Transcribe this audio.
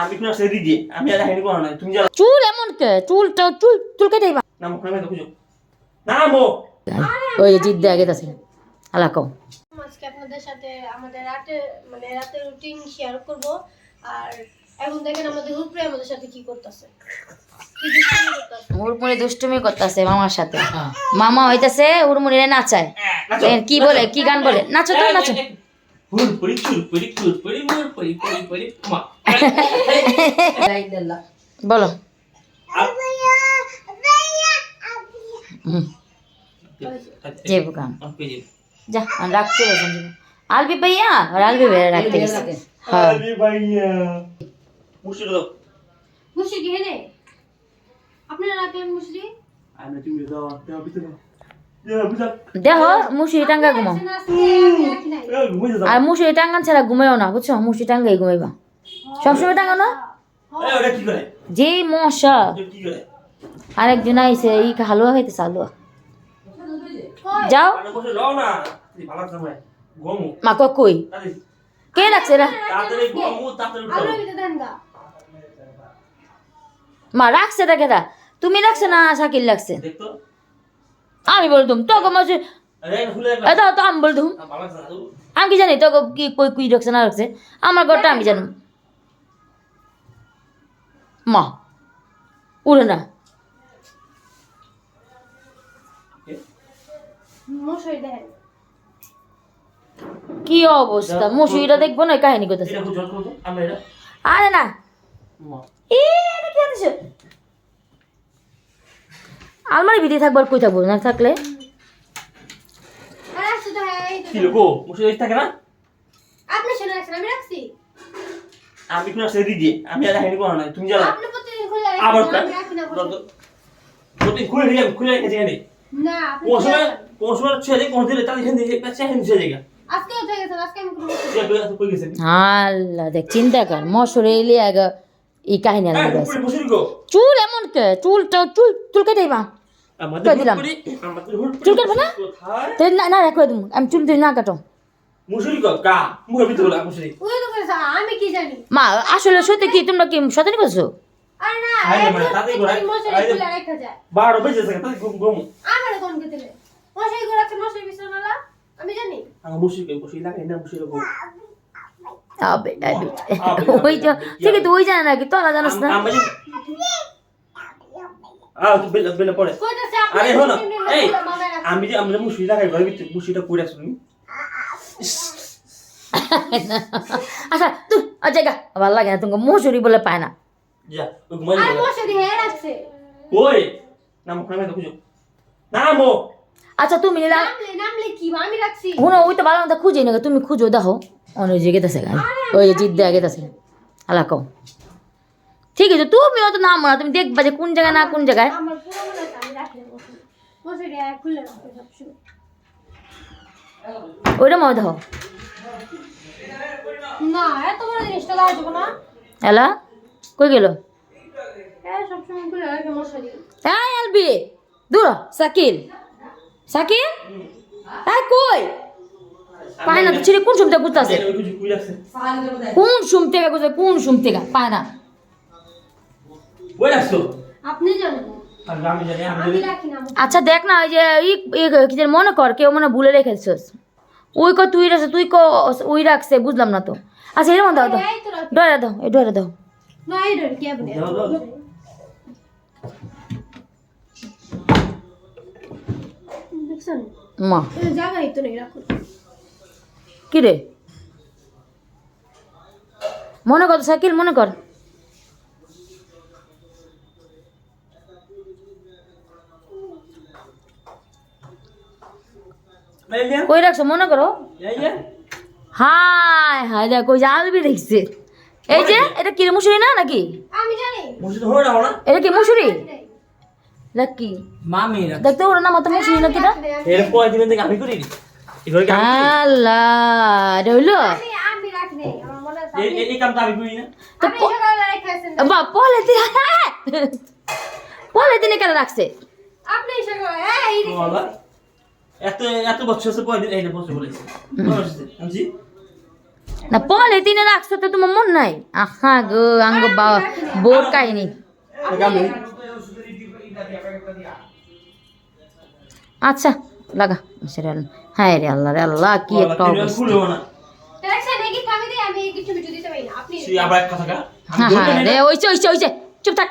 আমি কোনো সেদি দিয়ে আমি আর কোনো তুমি যা চুল এমন কে? চুল চুল চুল কেটে দিবা। না মুখ নামে খুঁজো। না মো। ওই যে জিদ্দা আগে আছে আলা কও। আজকে আপনাদের সাথে আমাদের রাতে মানে রাতের রুটিন শেয়ার করব। আর এখন দেখেন আমাদের আমাদের সাথে কি করতেছে। দুষ্টুমি করতেছে। মামার সাথে। মামা হইতাছে উড়মুড়িরে নাচায়। কি বলে কি গান বলে? নাচো তো নাচো। হুর পরি চুর পরি চুর পরি মুর পরি পরি পরি মা বলো আ- হুম, যে গান আ- পেয়ে যাবে। যা আমি রাখছি রে সঞ্জীব আলবি ভাইয়া আর আলবি ভাইয়া রাখতে গেছে হ্যাঁ আরে ভাইয়া মুশির দাও মুশরি কি হেনে আপনারা রাখলেন মুশরি আমি তুমি দাও দাও ভিতরে যা মুসুরি টাঙ্গা ঘুমাও। আর মুসুরি টাঙ্গান ছাড়া ঘুমাইও না বুঝছ? মুসুরি টাঙ্গাই ঘুমাইবা। সবসময় টাঙ্গাও না? এ ওটা কি করে? যে মশা। আরেকজন আইসে এই হালুয়া খাইতেছে হালুয়া। যাও। মা কই কই? কে রাখছে মা রাখছে এটা কেটা তুমি রাখছে না শাকিল রাখছে। দেখতো? আমি বলতুম তোকে মাসে এটা তো আমি বলতুম আমি কি জানি তোকে কি কই কুই রাখছে না রাখছে? আমার ঘরটা আমি জানি। মা উড়ে না। কি? অবস্থা? মশুরিটা দেখব না? কাহিনী করতেছে। আরে না। এ কি আছে আলমারি ভিতরে থাকব আর কই থাকব? না থাকলে? হ্যাঁ এই তো কি লোগো মুশির এই থাকে না? আপনি শুনে রাখছেন আমি রাখছি। আমি কোনো সেদি দিয়ে আমি আর হাইনি কোনো নাই তুমি যা আপনি প্রতিদিন খুলে রাখেন আমি রাখি না বসে। প্রতি খুলে রেখে খুলে রেখেছি এখানে। না কোন সময় কোন সময় ছুঁয়ে যায় কোন দিলে তাদের এখান থেকে পেছে এখানে ছুঁয়ে যায় আজকে উঠে গেছেন আজকে আমি কোনো মশারি যে কই কই গেছে? আল্লাহ দেখ চিন্তা কর মশুরে এলে আগে এই কাহিনী আলাদা চুল এমন কে? চুল চুল চুল কেটে দিবা। আমাদের দিলাম? চুল কাটবো না? না না আমি চুল না কাটো। মা আসলে সত্যি কি তোমরা কি করছ? মানে আমি জানি। তো ঠিক আছে ওই জানে নাকি তোরা জানিস না। আমি তুই বেলা বেলা পড়ে। আরে হলো এই খুলে মাথায় রাখছেন। আমি যে আমরা মুশির লাগাই ঘরে ভিতরে মুশিরটা কই রাখছ তুমি? আচ্ছা তুই জায়গা ভালো লাগে না তোমাকে মশুরি বলে পায় না। যা ওই ঘুমাই আর মশারি রাখছে। খুঁজো। আচ্ছা তুমি নামলে নামলে কি আমি রাখছি? হুনো ওই তো ভালো মতো খুঁজে না তুমি খুঁজো দেখো। অনেক জায়গা গেতেছে ওই যে জিদ্দা গেতেছে। আলা কও। ঠিক আছে তুমি অত নাম না তুমি দেখবা যে কোন জায়গায় না কোন জায়গায়। মনে হ্যাঁ ওইটা মনে দেখো এলা কই গেল? হ্যাঁ দূর সাকিল। সাকিল? হ্যাঁ কই? পায় না তো ছেলে কোন সুম থেকে কোন সুম থেকে কোন সুম থেকে পায় না। ওই রাখছো আপনি জানেন আচ্ছা দেখ না ওই যে ই ই কি যেন মনে কর কেউ মনে ভুলে রেখেছিস। ওই ক তুই রাখছে তুই ক ওই রাখছে বুঝলাম না তো। আচ্ছা এরকম দাও তো ডরে দাও। এই ডরে দাও মা। কি রে? মনে কর সাইকেল মনে কর। কই রাখছো? মনে করো। হাই হাই দেখ যে আলবি দেখছে। এই যে এটা কি রে, মুসুরি না নাকি? আমি জানি। হয়ে রাখো না। এটা কি মুসুরি? দেখ কি। মামি দেখতে ওর নাম তো মুসুরি নাকি না এর কয় দিন থেকে আমি করি? আল্লাহ এটা হইল? আমি আমি রাখি নাই আমার মনে আছে এই- এই- এই কামটা আমি করি না। আপনি সকালে রেখেছেন বা পলে দিন পলে দিনে কেন রাখছে। আপনি সকালে এই এত এত বছর আছে কয় এই না বছর বলেছে আমি না পলে তিনে রাখছো তো তোমার মন নাই? আহা গো আঙ্গ বা বোর কাহিনী। আচ্ছা লাগা সেরে হ্যাঁ রে আল্লাহ রে আল্লাহ কি একটা অবস্থা। হ্যাঁ হ্যাঁ রে ওইছে ওইছে ওইছে চুপ থাক।